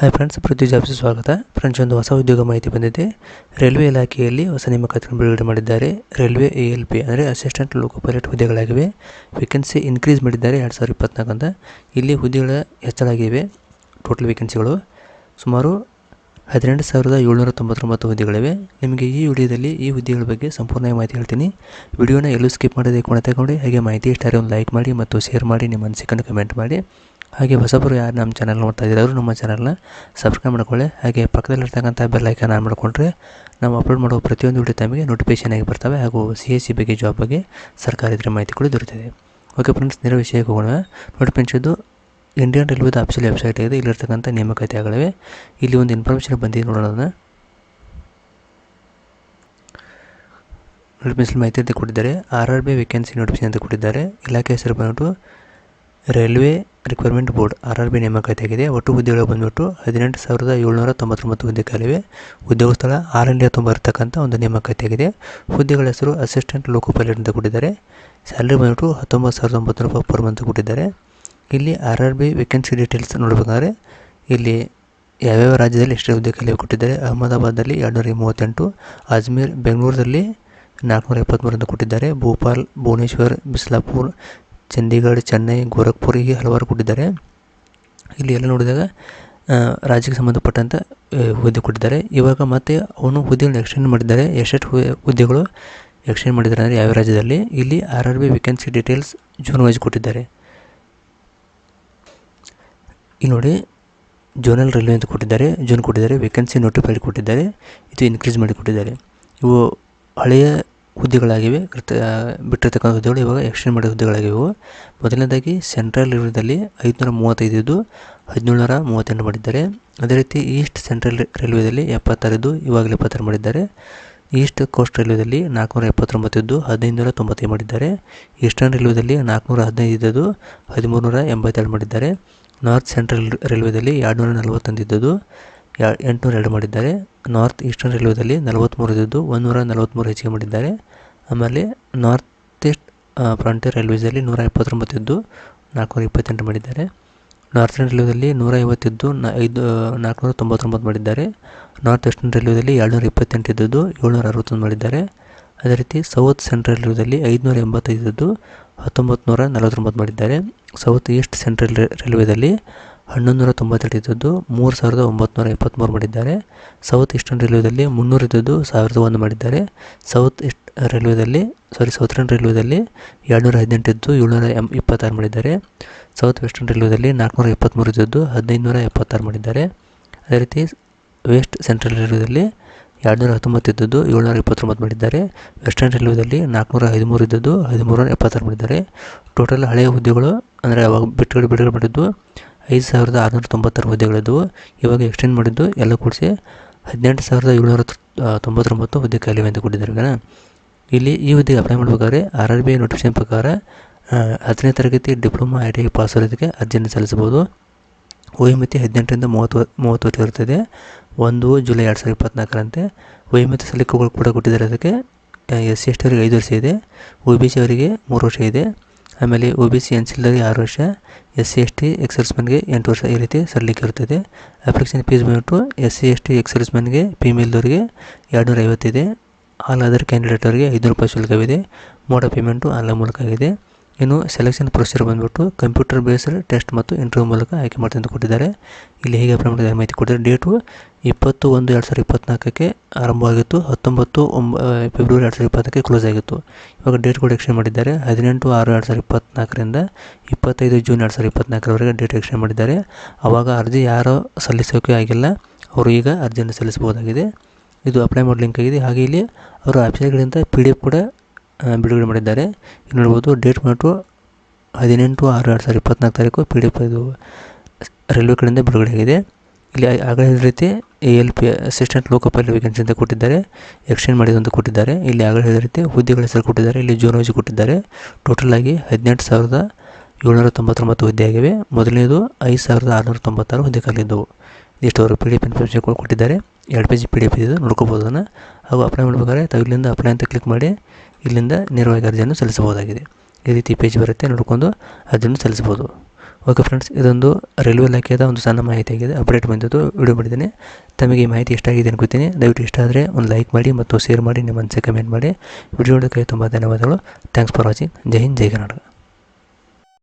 Hi friends ಪ್ರತಿ jobs ಸ್ವಾಗತ friends ಒಂದು ಹೊಸ ಉದ್ಯೋಗ ಮಾಹಿತಿ ಬಂದಿದೆ. ರೈಲ್ವೆ ಇಲಾಖೆಯಲ್ಲಿ ಹೊಸ ನೇಮಕಾತಿಯನ್ನು ಬಿಡುಗಡೆ ಮಾಡಿದ್ದಾರೆ. ರೈಲ್ವೆ ಎ ಎಲ್ ಪಿ ಅಂದರೆ ಅಸಿಸ್ಟೆಂಟ್ ಲೋಕೋ ಹುದ್ದೆಗಳಾಗಿವೆ. ವೇಕೆನ್ಸಿ ಇನ್ಕ್ರೀಸ್ ಮಾಡಿದ್ದಾರೆ ಎರಡು ಸಾವಿರದ ಇಪ್ಪತ್ನಾಲ್ಕು ಅಂತ ಇಲ್ಲಿ ಹುದ್ದೆಗಳ ಹೆಚ್ಚಳಾಗಿವೆ ಟೋಟಲ್ ವೇಕೆನ್ಸಿಗಳು ಸುಮಾರು ಹದಿನೆಂಟು ಸಾವಿರದ ಏಳ್ನೂರ ತೊಂಬತ್ತೊಂಬತ್ತು ಹುದ್ದೆಗಳಿವೆ. ನಿಮಗೆ ಈ ವಿಡಿಯೋದಲ್ಲಿ ಈ ಹುದ್ದೆಗಳ ಬಗ್ಗೆ ಸಂಪೂರ್ಣ ಮಾಹಿತಿ ಹೇಳ್ತೀನಿ. ವಿಡಿಯೋನ ಎಲ್ಲೂ ಸ್ಕಿಪ್ ಮಾಡದೆ ಕೂಡ ತಗೊಂಡು, ಹಾಗೆ ಮಾಹಿತಿ ಇಷ್ಟಾರೆ ಒಂದು ಲೈಕ್ ಮಾಡಿ ಮತ್ತು ಶೇರ್ ಮಾಡಿ. ನಿಮ್ಮ ಅನಿಸಿಕೆಯನ್ನು ಕಮೆಂಟ್ ಮಾಡಿ. ಹಾಗೆ ಹೊಸಬರು ಯಾರು ನಮ್ಮ ಚಾನಲ್ ನೋಡ್ತಾ ಇದ್ದಾರೆ ನಮ್ಮ ಚಾನಲ್ನ ಸಬ್ಸ್ಕ್ರೈಬ್ ಮಾಡ್ಕೊಳ್ಳಿ. ಹಾಗೆ ಪಕ್ಕದಲ್ಲಿರ್ತಕ್ಕಂಥ ಬೆಲ್ ಐಕನ್ ಆನ್ ಮಾಡಿಕೊಂಡ್ರೆ ನಾವು ಅಪ್ಲೋಡ್ ಮಾಡುವ ಪ್ರತಿಯೊಂದು ವಿಡಿಯೋ ತಮಗೆ ನೋಟಿಫಿಕೇಶನ್ ಆಗಿ ಬರ್ತವೆ ಹಾಗೂ ಸಿ ಎಸ್ ಸಿ ಬಗ್ಗೆ ಜಾಬ್ ಬಗ್ಗೆ ಸರ್ಕಾರಿ ಮಾಹಿತಿ ಕೂಡ ದೊರೆತಿದೆ. ಓಕೆ ಫ್ರೆಂಡ್ಸ್ ನೇರ ವಿಷಯಕ್ಕೆ ಹೋಗೋಣ. ನೋಡಿ ಫ್ರೆಂಡ್ಸ್ ಇದು ಇಂಡಿಯನ್ ರೈಲ್ವೇದ ಅಫಿಷಿಯಲ್ ವೆಬ್ಸೈಟ್ ಇದೆ ಇಲ್ಲಿರ್ತಕ್ಕಂಥ ನೇಮಕಾತಿಗಳಿವೆ ಇಲ್ಲಿ ಒಂದು ಇನ್ಫಾರ್ಮೇಷನ್ ಬಂದಿದೆ ನೋಡೋಣ ಅದನ್ನು. ನೋಟಿಫಿಕೇಶನ್ ಮಾಹಿತಿ ಅಂತ ಕೊಟ್ಟಿದ್ದಾರೆ. R R B vacancy notification ಅಂತ ಕೊಟ್ಟಿದ್ದಾರೆ. ಇಲಾಖೆ ಹೆಸರು ಬಂದ್ಬಿಟ್ಟು railway requirement board R R B ನೇಮಕಾತಿಯಾಗಿದೆ. ಒಟ್ಟು ಹುದ್ದೆಗಳು ಬಂದ್ಬಿಟ್ಟು ಹದಿನೆಂಟು ಸಾವಿರದ ಏಳ್ನೂರ ತೊಂಬತ್ತೊಂಬತ್ತು ಹುದ್ದೆ ಖಾಲಿವೆ ಉದ್ಯೋಗ ಸ್ಥಳ ಆಲ್ ಇಂಡಿಯಾ ತುಂಬ ಇರತಕ್ಕಂಥ ಒಂದು ನೇಮಕಾತಿಯಾಗಿದೆ. ಹುದ್ದೆಗಳ ಹೆಸರು ಅಸಿಸ್ಟೆಂಟ್ ಲೋಕೋ ಪೈಲಟ್ ಅಂತ ಕೊಟ್ಟಿದ್ದಾರೆ. ಸ್ಯಾಲ್ರಿ ಬಂದ್ಬಿಟ್ಟು ಹತ್ತೊಂಬತ್ತು ಸಾವಿರದ ಒಂಬತ್ತು ರೂಪಾಯಿ ಪರ್ ಮಂತ್ ಕೊಟ್ಟಿದ್ದಾರೆ. ಇಲ್ಲಿ R R B vacancy details ನೋಡಬೇಕಾದ್ರೆ ಇಲ್ಲಿ ಯಾವ್ಯಾವ ರಾಜ್ಯದಲ್ಲಿ ಎಷ್ಟು ಹುದ್ದೆ ಖಾಲಿ ಕೊಟ್ಟಿದ್ದಾರೆ. ಅಹಮದಾಬಾದಲ್ಲಿ ಎರಡುನೂರ ಮೂವತ್ತೆಂಟು, ಅಜ್ಮೀರ್ ಬೆಂಗಳೂರಲ್ಲಿ ನಾಲ್ಕುನೂರ ಎಪ್ಪತ್ತ್ಮೂರು ಅಂತ ಕೊಟ್ಟಿದ್ದಾರೆ. ಭೋಪಾಲ್, ಭುವನೇಶ್ವರ್, ಬಿಸ್ಲಾಪುರ್ ಚಂಡೀಗಢ, ಚೆನ್ನೈ, ಗೋರಖ್ಪುರ್ ಹೀಗೆ ಹಲವಾರು ಕೊಟ್ಟಿದ್ದಾರೆ. ಇಲ್ಲಿ ಎಲ್ಲ ನೋಡಿದಾಗ ರಾಜ್ಯಕ್ಕೆ ಸಂಬಂಧಪಟ್ಟಂಥ ಹುದ್ದೆ ಕೊಟ್ಟಿದ್ದಾರೆ. ಇವಾಗ ಮತ್ತೆ ಅವನು ಹುದ್ದೆಗಳನ್ನ ಎಕ್ಸ್ಟೆಂಡ್ ಮಾಡಿದ್ದಾರೆ. ಎಷ್ಟೆಷ್ಟು ಹುದ್ದೆಗಳು ಎಕ್ಸ್ಟೆಂಡ್ ಮಾಡಿದ್ದಾರೆ ಅಂದರೆ ಯಾವ ರಾಜ್ಯದಲ್ಲಿ? ಇಲ್ಲಿ R R B vacancy details zone wise ಕೊಟ್ಟಿದ್ದಾರೆ. ಇಲ್ಲಿ ನೋಡಿ ಜೋನಲ್ ರೈಲ್ವೆ ಅಂತ ಕೊಟ್ಟಿದ್ದಾರೆ. ಜೂನ್ ಕೊಟ್ಟಿದ್ದಾರೆ. ವೇಕೆನ್ಸಿ ನೋಟಿಫೈಡ್ ಕೊಟ್ಟಿದ್ದಾರೆ. ಇದು ಇನ್ಕ್ರೀಸ್ ಮಾಡಿ ಕೊಟ್ಟಿದ್ದಾರೆ. ಇವು ಹಳೆಯ ಹುದ್ದೆಗಳಾಗಿವೆ. ಬಿಟ್ಟಿರ್ತಕ್ಕಂಥ ಹುದ್ದೆಗಳು ಇವಾಗ ಎಕ್ಸ್ಟೆಂಡ್ ಮಾಡಿದ ಹುದ್ದೆಗಳಾಗಿವೆ. ಇವು ಮೊದಲನೇದಾಗಿ ಸೆಂಟ್ರಲ್ ರೈಲ್ವೆದಲ್ಲಿ ಐದುನೂರ ಮೂವತ್ತೈದು ಹದಿನೇಳುನೂರ ಮೂವತ್ತೆಂಟು ಮಾಡಿದ್ದಾರೆ. ಅದೇ ರೀತಿ ಈಸ್ಟ್ ಸೆಂಟ್ರಲ್ ರೈಲ್ವೆದಲ್ಲಿ ಎಪ್ಪತ್ತಾರಿದ್ದು ಇವಾಗಲೇ ಎಪ್ಪತ್ತಾರು ಮಾಡಿದ್ದಾರೆ. ಈಸ್ಟ್ ಕೋಸ್ಟ್ ರೈಲ್ವೆದಲ್ಲಿ ನಾಲ್ಕುನೂರ ಎಪ್ಪತ್ತೊಂಬತ್ತಿದ್ದು ಹದಿನೈದುನೂರ ಹದಿನೈದು ನೂರ ತೊಂಬತ್ತೈದು ಮಾಡಿದ್ದಾರೆ. ಈಸ್ಟರ್ನ್ ರೈಲ್ವೆದಲ್ಲಿ ನಾಲ್ಕುನೂರ ಹದಿನೈದು ಇದ್ದದ್ದು ಹದಿಮೂರು ನೂರ ಎಂಬತ್ತೆರಡು ಮಾಡಿದ್ದಾರೆ. ನಾರ್ತ್ ಸೆಂಟ್ರಲ್ ರೈಲ್ವೆದಲ್ಲಿ ಎರಡುನೂರ ನಲವತ್ತೊಂದು ಇದ್ದದ್ದು ಯಾ- ಎಂಟುನೂರ ಎರಡು ಮಾಡಿದ್ದಾರೆ. ನಾರ್ತ್ ಈಸ್ಟರ್ನ್ ರೈಲ್ವೇದಲ್ಲಿ ನಲವತ್ತ್ಮೂರು ಇದ್ದದ್ದು ಒಂದುನೂರ ನಲವತ್ತ್ಮೂರು ಹೆಚ್ಚಿಗೆ ಮಾಡಿದ್ದಾರೆ. ಆಮೇಲೆ ನಾರ್ತ್ ಈಸ್ಟ್ ಫ್ರಂಟಿಯರ್ ರೈಲ್ವೇಸಲ್ಲಿ ನೂರ ಎಪ್ಪತ್ತೊಂಬತ್ತು ಇದ್ದು, ನಾಲ್ಕುನೂರ ಇಪ್ಪತ್ತೆಂಟು ಮಾಡಿದ್ದಾರೆ. ನಾರ್ತನ್ ರೈಲ್ವೇದಲ್ಲಿ ನೂರ ಐವತ್ತಿದ್ದು ನ, ಐದು, ನಾಲ್ಕುನೂರ ತೊಂಬತ್ತೊಂಬತ್ತು ಮಾಡಿದ್ದಾರೆ. ನಾರ್ತ್ ವೆಸ್ಟರ್ನ್ ರೈಲ್ವೇದಲ್ಲಿ ಏಳ್ನೂರ ಇಪ್ಪತ್ತೆಂಟು ಇದ್ದದ್ದು, ಏಳ್ನೂರ ಅರವತ್ತೊಂದು ಮಾಡಿದ್ದಾರೆ. ಅದೇ ರೀತಿ ಸೌತ್ ಸೆಂಟ್ರಲ್ ರೈಲ್ವೇದಲ್ಲಿ ಐದುನೂರ ಎಂಬತ್ತೈದು ಇದ್ದದ್ದು ಹತ್ತೊಂಬತ್ತು ನೂರ ನಲವತ್ತೊಂಬತ್ತು ಮಾಡಿದ್ದಾರೆ. ಸೌತ್ ಈಸ್ಟ್ ಸೆಂಟ್ರಲ್ ರೈಲ್ವೇದಲ್ಲಿ ಹನ್ನೊಂದು ನೂರ ತೊಂಬತ್ತೆರಡು ಇದ್ದದ್ದು ಮೂರು ಸಾವಿರದ ಒಂಬತ್ತು ಎಪ್ಪತ್ತ್ಮೂರು ಮಾಡಿದ್ದಾರೆ. ಸೌತ್ ಈಸ್ಟರ್ನ್ ರೈಲ್ವೆದಲ್ಲಿ ಮುನ್ನೂರು ಇದ್ದದ್ದು ಸಾವಿರದ ಒಂದು ಮಾಡಿದ್ದಾರೆ. ಸೌತ್ ಈಸ್ಟ್ ರೈಲ್ವೆದಲ್ಲಿ ಸಾರಿ ಸೌತ್ರನ್ ರೈಲ್ವೆದಲ್ಲಿ ಎರಡುನೂರ ಹದಿನೆಂಟು ಇದ್ದು ಏಳ್ನೂರ ಎಂ ಇಪ್ಪತ್ತಾರು ಮಾಡಿದ್ದಾರೆ. ಸೌತ್ ವೆಸ್ಟರ್ನ್ ರೈಲ್ವೆದಲ್ಲಿ ನಾಲ್ಕುನೂರ ಎಪ್ಪತ್ತ್ಮೂರು ಇದ್ದದ್ದು ಹದಿನೈದುನೂರ ಎಪ್ಪತ್ತಾರು ಮಾಡಿದ್ದಾರೆ. ಅದೇ ರೀತಿ ವೆಸ್ಟ್ ಸೆಂಟ್ರಲ್ ರೈಲ್ವೆದಲ್ಲಿ ಎರಡುನೂರ ಹತ್ತೊಂಬತ್ತು ಇದ್ದದ್ದು ಏಳ್ನೂರ ಇಪ್ಪತ್ತೊಂಬತ್ತು ಮಾಡಿದ್ದಾರೆ. ವೆಸ್ಟರ್ನ್ ರೈಲ್ವೆದಲ್ಲಿ ನಾಲ್ಕುನೂರ ಹದಿಮೂರು ಇದ್ದದ್ದು ಹದಿಮೂರ ಎಪ್ಪತ್ತಾರು ಮಾಡಿದ್ದಾರೆ. ಟೋಟಲ್ ಹಳೆಯ ಹುದ್ದೆಗಳು ಅಂದರೆ ಅವಾಗ ಬಿಟ್ಟುಗಡೆ ಬಿಡುಗಡೆ ಮಾಡಿದ್ದು ಐದು ಸಾವಿರದ ಆರುನೂರ ತೊಂಬತ್ತಾರು ಹುದ್ದೆಗಳಿದ್ದವು ಇವಾಗ ಎಕ್ಸ್ಟೆಂಡ್ ಮಾಡಿದ್ದು ಎಲ್ಲ ಕೂಡಿಸಿ ಹದಿನೆಂಟು ಸಾವಿರದ ಏಳ್ನೂರ ತೊಂಬತ್ತೊಂಬತ್ತು ಹುದ್ದೆ ಖಾಲಿ ಅಂತ ಕೊಟ್ಟಿದ್ದಾರೆ ಇಲ್ಲಿ ಈ ಹುದ್ದೆಗೆ ಅಪ್ಲೈ ಮಾಡಬೇಕಾದ್ರೆ ಆರ್ ಆರ್ ಬಿ ನೋಟಿಫಿಕೇಶನ್ ಪ್ರಕಾರ ಹತ್ತನೇ ತರಗತಿ diploma I T I pass ಆಗೋದಕ್ಕೆ ಅರ್ಜಿಯನ್ನು ಸಲ್ಲಿಸಬಹುದು. ವಯೋಮಿತಿ ಹದಿನೆಂಟರಿಂದ ಮೂವತ್ತು ಮೂವತ್ತು ವರ್ಷ ಇರುತ್ತದೆ ಒಂದು ಜುಲೈ ಎರಡು ಸಾವಿರದ ಇಪ್ಪತ್ನಾಲ್ಕರಂತೆ ವಯೋಮಿತಿ ಸಲ್ಲಿಕೆಗಳು ಕೂಡ ಕೊಟ್ಟಿದ್ದಾರೆ. ಅದಕ್ಕೆ ಎಸ್ ಸಿ ಎಸ್ ಟಿ ಅವರಿಗೆ ಐದು ವರ್ಷ ಇದೆ. ಒ ಬಿ ಸಿ ಅವರಿಗೆ ಮೂರು ವರ್ಷ ಇದೆ. ಆಮೇಲೆ O B C N C ಆರು ವರ್ಷ ಎಸ್ ಸಿ ಎಸ್ ಟಿ ಎಕ್ಸರ್ಸ್ಮನ್ಗೆ ಎಂಟು ವರ್ಷ ಈ ರೀತಿ ಸಲ್ಲಿಕೆ ಇರುತ್ತದೆ ಅಪ್ಲಿಕೇಶನ್ ಫೀಸ್ ಬಂದ್ಬಿಟ್ಟು ಎಸ್ ಸಿ ಎಸ್ ಟಿ ಎಕ್ಸರ್ಸ್ಮನ್ಗೆ ಫಿಮೇಲ್ದವರಿಗೆ ಎರಡುನೂರ ಐವತ್ತಿದೆ ಆಲ್ ಅದರ್ ಕ್ಯಾಂಡಿಡೇಟ್ ಅವರಿಗೆ ಐದುನೂರು ರೂಪಾಯಿ ಶುಲ್ಕವಿದೆ. ಮೋಡ ಪೇಮೆಂಟು ಆನ್ಲೈನ್ ಮೂಲಕ ಆಗಿದೆ. ಇನ್ನು ಸೆಲೆಕ್ಷನ್ ಪ್ರೊಸೀಜರ್ ಬಂದ್ಬಿಟ್ಟು ಕಂಪ್ಯೂಟರ್ ಬೇಸ್ಡ್ ಟೆಸ್ಟ್ ಮತ್ತು ಇಂಟರ್ವ್ಯೂ ಮೂಲಕ ಆಯ್ಕೆ ಮಾಡ್ತೀನಿ ಅಂತ ಕೊಟ್ಟಿದ್ದಾರೆ. ಇಲ್ಲಿ ಹೇಗೆ ಅಪ್ಲೈ ಮಾಡಿದ ಮಾಹಿತಿ ಕೊಟ್ಟಿದ್ದಾರೆ? ಡೇಟು ಇಪ್ಪತ್ತು ಒಂದು ಎರಡು ಸಾವಿರದ ಇಪ್ಪತ್ನಾಲ್ಕಕ್ಕೆ ಆರಂಭವಾಗಿತ್ತು. ಹತ್ತೊಂಬತ್ತು ಒಂಬ ಫೆಬ್ರವರಿ ಎರಡು ಸಾವಿರದ ಇಪ್ಪತ್ತಕ್ಕೆ ಕ್ಲೋಸ್ ಆಗಿತ್ತು. ಇವಾಗ ಡೇಟ್ ಕೂಡ ಎಕ್ಸ್ಟೆಂಡ್ ಮಾಡಿದ್ದಾರೆ. ಹದಿನೆಂಟು ಆರು ಎರಡು ಸಾವಿರದ ಇಪ್ಪತ್ನಾಲ್ಕರಿಂದ ಇಪ್ಪತ್ತೈದು ಜೂನ್ ಎರಡು ಸಾವಿರದ ಇಪ್ಪತ್ನಾಲ್ಕರವರೆಗೆ ಡೇಟ್ ಎಕ್ಸ್ಟೆಂಡ್ ಮಾಡಿದ್ದಾರೆ. ಆವಾಗ ಅರ್ಜಿ ಯಾರೋ ಸಲ್ಲಿಸೋಕೆ ಆಗಿಲ್ಲ. ಅವರು ಈಗ ಅರ್ಜಿಯನ್ನು ಸಲ್ಲಿಸಬಹುದಾಗಿದೆ. ಇದು ಅಪ್ಲೈ ಮಾಡೋ ಲಿಂಕ್ ಆಗಿದೆ. ಹಾಗೆ ಇಲ್ಲಿ ಅವರು ವೆಬ್ಸೈಟ್ಗಳಿಂದ ಪಿ ಡಿ ಎಫ್ ಕೂಡ ಬಿಡುಗಡೆ ಮಾಡಿದ್ದಾರೆ. ನೋಡ್ಬೋದು ಡೇಟ್ ಬಂದ್ಬಿಟ್ಟು ಹದಿನೆಂಟು, ಆರು, ಎರಡು ಸಾವಿರದ ಇಪ್ಪತ್ನಾಲ್ಕು ತಾರೀಕು ಪಿ ಡಿ ಎಫ್ ಇದು ರೈಲ್ವೆ ಕಡೆಯಿಂದ ಬಿಡುಗಡೆ ಆಗಿದೆ. ಇಲ್ಲಿ ಆಗಲೇ ರೀತಿ ಎ ಎಲ್ ಪಿ ಅಸಿಸ್ಟೆಂಟ್ ಲೋಕಪಾಲ ವೇಕೆನ್ಸಿ ಅಂತ ಕೊಟ್ಟಿದ್ದಾರೆ. ಎಕ್ಸ್ಟೆಂಡ್ ಮಾಡಿದಂತ ಅಂತ ಕೊಟ್ಟಿದ್ದಾರೆ. ಇಲ್ಲಿ ಆಗಲೇ ಹೇಳಿದ ರೀತಿ ಹುದ್ದೆಗಳ ಹೆಸರು ಕೊಟ್ಟಿದ್ದಾರೆ. ಇಲ್ಲಿ ಜೂನ್ ವೈಸ್ ಕೊಟ್ಟಿದ್ದಾರೆ. ಟೋಟಲ್ ಆಗಿ ಹದಿನೆಂಟು ಸಾವಿರದ ಏಳ್ನೂರ ತೊಂಬತ್ತೊಂಬತ್ತು ಹುದ್ದೆಯಾಗಿವೆ. ಮೊದಲನೇದು ಐದು ಸಾವಿರದ ಆರುನೂರ ತೊಂಬತ್ತಾರು ಹುದ್ದೆ ಖಾಲಿದ್ದವು ಅವರು ಪಿ ಡಿ ಎಫ್ ಇನ್ಫಾರ್ಮೇಷನ್ ಕೊಟ್ಟಿದ್ದಾರೆ. ಎರಡು ಪೇಜ್ ಪಿ ಡಿ ಎಫ್ ಇದು, ನೋಡ್ಕೋಬೋದು ಅದನ್ನು. ಹಾಗೂ ಅಪ್ಲೈ ಮಾಡಬೇಕಾದ್ರೆ ತಾವು ಇಲ್ಲಿಂದ ಅಪ್ಲೈ ಅಂತ ಕ್ಲಿಕ್ ಮಾಡಿ ಇಲ್ಲಿಂದ ನೇರವಾಗಿ ಅರ್ಜಿಯನ್ನು ಸಲ್ಲಿಸಬಹುದಾಗಿದೆ. ಈ ರೀತಿ ಪೇಜ್ ಬರುತ್ತೆ, ನೋಡ್ಕೊಂಡು ಅರ್ಜಿಯನ್ನು ಸಲ್ಲಿಸಬಹುದು. ಓಕೆ ಫ್ರೆಂಡ್ಸ್ ಇದೊಂದು ರೈಲ್ವೆ ಇಲಾಖೆಯ ಒಂದು ಸಣ್ಣ ಮಾಹಿತಿಯಾಗಿದೆ ಅಪ್ಡೇಟ್ ಬಂದಿದ್ದು ವಿಡಿಯೋ ಮಾಡಿದ್ದೇನೆ. ತಮಗೆ ಈ ಮಾಹಿತಿ ಇಷ್ಟ ಆಗಿದೆ ಅನ್ಕೋತೀನಿ ದಯವಿಟ್ಟು ಇಷ್ಟ ಆದರೆ ಒಂದು ಲೈಕ್ ಮಾಡಿ ಮತ್ತು ಶೇರ್ ಮಾಡಿ, ನಿಮ್ಮ ಮನಸ್ಸಿಗೆ ಕಮೆಂಟ್ ಮಾಡಿ. ವಿಡಿಯೋ ನೋಡೋಕ್ಕೆ ತುಂಬ ಧನ್ಯವಾದಗಳು. ಥ್ಯಾಂಕ್ಸ್ ಫಾರ್ ವಾಚಿಂಗ್ ಜೈ ಹಿಂದ್, ಜೈ ಕರ್ನಾಟಕ.